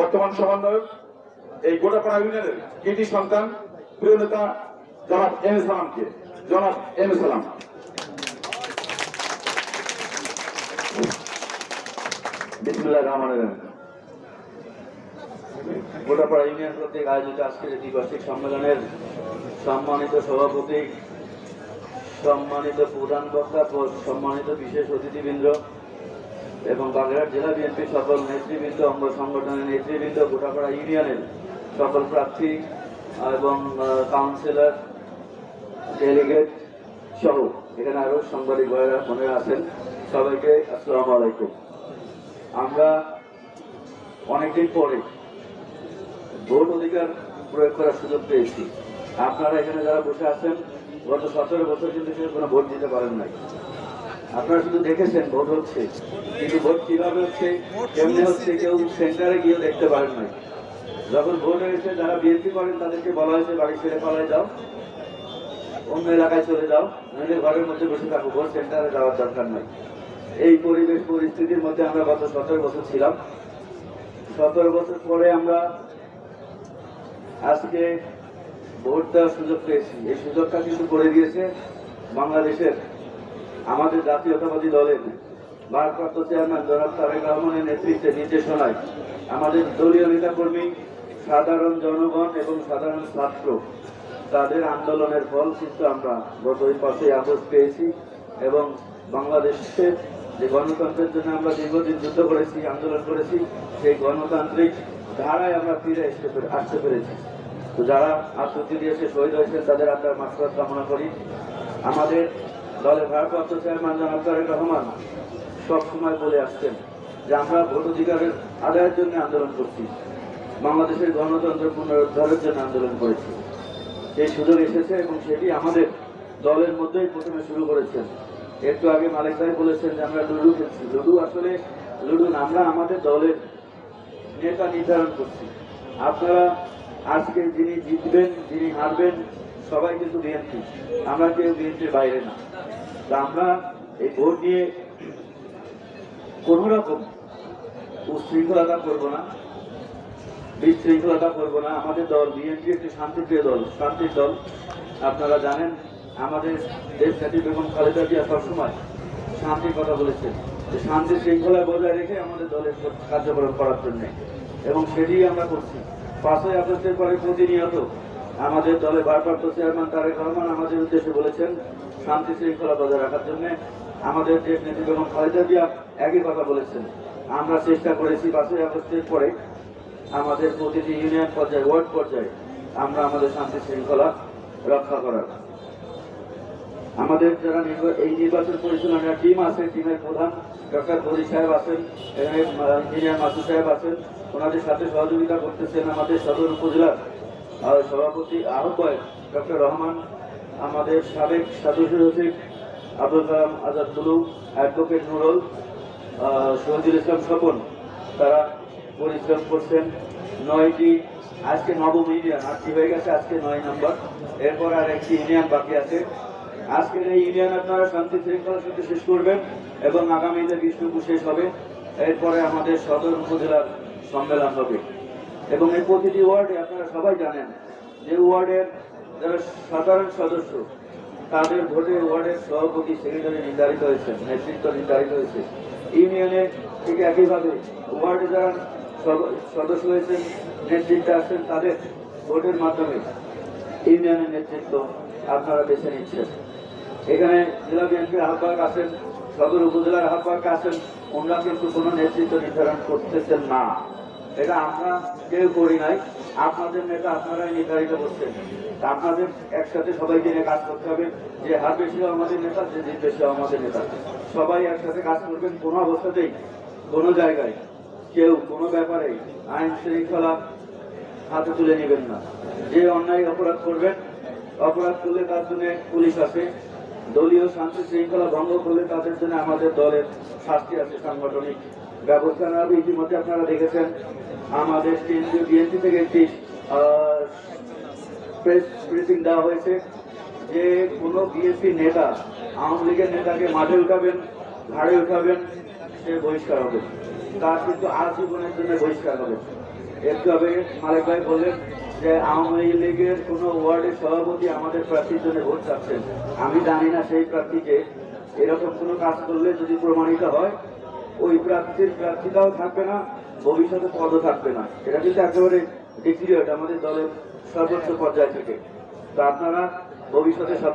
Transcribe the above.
বর্তমান সমন্বয়ক এই গোটাপাড়া ইউনিয়নের কৃতি সন্তান, প্রিয় নেতা জনাব এম এ সালামকে। জনাব এম এ সালাম। গোটাপাড়া ইউনিয়ন কর্তৃক আয়োজিত আজকের দ্বিবার্ষিক সম্মেলনের সম্মানিত সভাপতি, সম্মানিত প্রধান বক্তা সম্মানিত বিশেষ অতিথিবৃন্দ এবং বাগেরহাট জেলা বিএনপির সকল নেতৃবৃন্দ অঙ্গ সংগঠনের নেতৃবৃন্দ, গোটাপাড়া ইউনিয়নের সকল প্রার্থী এবং কাউন্সিলর, ডেলিগেট সহ এখানে আরও সাংবাদিক ভাইরা মনে আছেন। সবাইকে আসসালামু আলাইকুম। আমরা অনেকদিন পরে ভোট অধিকার প্রয়োগ করার সুযোগ পেয়েছি। আপনারা এখানে যারা বসে আছেন, গত সতেরো বছর কিন্তু কোনো ভোট দিতে পারেন নাই। আপনারা শুধু দেখেছেন ভোট হচ্ছে, কিন্তু ভোট কীভাবে হচ্ছে, কেমনি হচ্ছে, কেউ সেন্টারে গিয়ে দেখতে পারেন না যখন ভোট হয়েছে, যারা বিএনপি করেন, তাদেরকে বলা হয়েছে, বাড়ি ছেড়ে পালায় যাও, অন্য এলাকায় চলে যাও নইলে ঘরের মধ্যে বসে থাকো, ভোট সেন্টারে যাওয়ার দরকার নাই। এই পরিবেশ পরিস্থিতির মধ্যে আমরা গত সতেরো বছর ছিলাম। সতেরো বছর পরে আমরা আজকে ভোট দেওয়ার সুযোগ পেয়েছি। এই সুযোগটা কিন্তু করে দিয়েছে বাংলাদেশের আমাদের জাতীয়তাবাদী দলের ভারপ্রাপ্ত চেয়ারম্যান জনাব তারেক রহমানের নেতৃত্বে নির্দেশনায় আমাদের দলীয় নেতাকর্মী, সাধারণ জনগণ এবং সাধারণ ছাত্র, তাদের আন্দোলনের ফল কিন্তু আমরা গত ওই পাঁচই আগস্ট পেয়েছি এবং বাংলাদেশের যে গণতন্ত্রের জন্য আমরা দীর্ঘদিন যুদ্ধ করেছি, আন্দোলন করেছি, সেই গণতান্ত্রিক ধারায় আমরা ফিরে আসতে আসতে পেরেছি। তো যারা আত্মহত্যা দিয়েছে, শহীদ হয়েছেন, তাদের আমরা মাসরাত কামনা করি। আমাদের দলের ভারপ্রাপ্ত চেয়ারম্যান জনাব তারেক রহমান সব সময় বলে আসছেন যে আমরা ভোট অধিকারের আদায়ের জন্য আন্দোলন করছি। বাংলাদেশের গণতন্ত্র পুনরুদ্ধারের জন্য আন্দোলন করেছি। সেই সুযোগ এসেছে এবং সেটি আমাদের দলের মধ্যেই প্রথমে শুরু করেছেন। একটু আগে মালিক ভাই বলেছেন যে আমরা লুডু খেলছি। লুডু আসলে লুডু আমরা আমাদের দলের নেতা নির্ধারণ করছি। আপনারা আজকে যিনি জিতবেন, যিনি হারবেন, সবাই কিন্তু বিএনপি। আমরা কেউ বিএনপির বাইরে না। আমরা এই ভোট নিয়ে কোনো রকম উশৃঙ্খলতা করব না, বিশৃঙ্খলতা করব না। আমাদের দল, বিএনপি একটি শান্তিপ্রিয় দল, শান্তির দল। আপনারা জানেন, আমাদের দেশ নেত্রী বেগম খালেদা জিয়া সবসময় শান্তির কথা বলেছেন। যে শান্তি শৃঙ্খলা বজায় রেখে আমাদের দলের কার্যক্রম করার জন্য। এবং সেটি আমরা করছি। পাঁচই আগস্টের পরে প্রতিনিয়ত আমাদের দলের ভারপ্রাপ্ত চেয়ারম্যান তারেক রহমান আমাদের উদ্দেশ্যে বলেছেন, শান্তি শৃঙ্খলা বজায় রাখার জন্য আমাদের নেত্রী বেগম খালেদা জিয়া একই কথা বলেছেন। আমরা চেষ্টা করেছি পাঁচই আগস্টের পরে আমাদের প্রতিটি ইউনিয়ন পর্যায়ে, ওয়ার্ড পর্যায়ে আমরা আমাদের শান্তি শৃঙ্খলা রক্ষা করার। আমাদের যারা এই নির্বাচন পরিচালনার টিম আছে, টিমের প্রধান ডক্টর বলি সাহেব আছেন ইঞ্জিনিয়ার মাসুদ সাহেব আছেন, ওনাদের সাথে সহযোগিতা করতেছেন আমাদের সদর উপজেলার সভাপতি আহ্বায়ক ডক্টর রহমান আমাদের সাবেক সদস্য সচিব আব্দুল কালাম আজাদ তুলু অ্যাডভোকেট নুরুল শহীদুল ইসলাম স্বপন, তারা পরিশ্রম করছেন। নয়টি, আজকে নবম ইউনিয়ন আটটি হয়ে গেছে, আজকে নয় নম্বর। এরপর আর একটি ইউনিয়ন বাকি আছে। আজকের এই ইউনিয়ন আপনারা শান্তি শৃঙ্খলার সাথে শেষ করবেন এবং আগামীতে বিষ্ণুপুর শেষ হবে। এরপরে আমাদের সদর উপজেলার সম্মেলন হবে। এবং এই প্রতিটি ওয়ার্ডে আপনারা সবাই জানেন যে ওয়ার্ডের যারা সাধারণ সদস্য, তাদের ভোটে ওয়ার্ডের সভাপতি, সেক্রেটারি নির্ধারিত হয়েছে, নেতৃত্ব নির্ধারিত হয়েছে। ইউনিয়নে ঠিক একইভাবে ওয়ার্ডে যারা সদস্য হয়েছেন, নেতৃত্বে আছেন, তাদের ভোটের মাধ্যমে ইউনিয়নের নেতৃত্ব আপনারা বেছে নিচ্ছেন। এখানে জেলা বিএনপির আহ্বায়ক আছেন, সদর উপজেলার আহ্বায়ক আছেন ওনারা কিন্তু কোনো নেতৃত্ব নির্ধারণ করতেছেন না। এটা আমরা কেউ করি নাই। আপনাদের নেতা আপনারাই নির্ধারিত করছেন। আপনাদের একসাথে সবাইকে নিয়ে কাজ করতে হবে। যে হার বেশিও আমাদের নেতা, যে জিত বেশিও আমাদের নেতা। সবাই একসাথে কাজ করবেন কোনো অবস্থাতেই, কোনো জায়গায়। কেউ কোনো ব্যাপারে আইন শৃঙ্খলা হাতে তুলে নেবেন না। যে অন্যায় অপরাধ করবেন, অপরাধ করলে তার জন্য পুলিশ আছে। দলীয় শান্তি শৃঙ্খলা ভঙ্গ করলে তাদের জন্য আমাদের দলের শাস্তি আছে সাংগঠনিক ব্যবস্থা নেওয়া। ইতিমধ্যে আপনারা দেখেছেন, আমাদের কেন্দ্রীয় বিএনপি থেকে একটি প্রেস ব্রিফিং দেওয়া হয়েছে যে কোনো বিএনপি নেতা, আওয়ামী লীগের নেতাকে মাঠে উঠাবেন, ঘাড়ে উঠাবেন, সে বহিষ্কার হবে তার কিন্তু আজীবনের জন্য বহিষ্কার হবে একটু আগে মালিক ভাই বললেন যে আওয়ামী লীগের কোনো ওয়ার্ডের সভাপতি আমাদের প্রার্থীর জন্য ভোট চাচ্ছেন আমি জানি না সেই প্রার্থীকে এরকম কোনো কাজ করলে যদি প্রমাণিত হয়, ওই প্রার্থীর প্রার্থীটাও থাকবে না, ভবিষ্যতে পদও থাকবে না। এটা কিন্তু একেবারে ডিক্লিয়ার্ড আমাদের দলের সর্বোচ্চ পর্যায় থেকে। তো আপনারা ভবিষ্যতে সব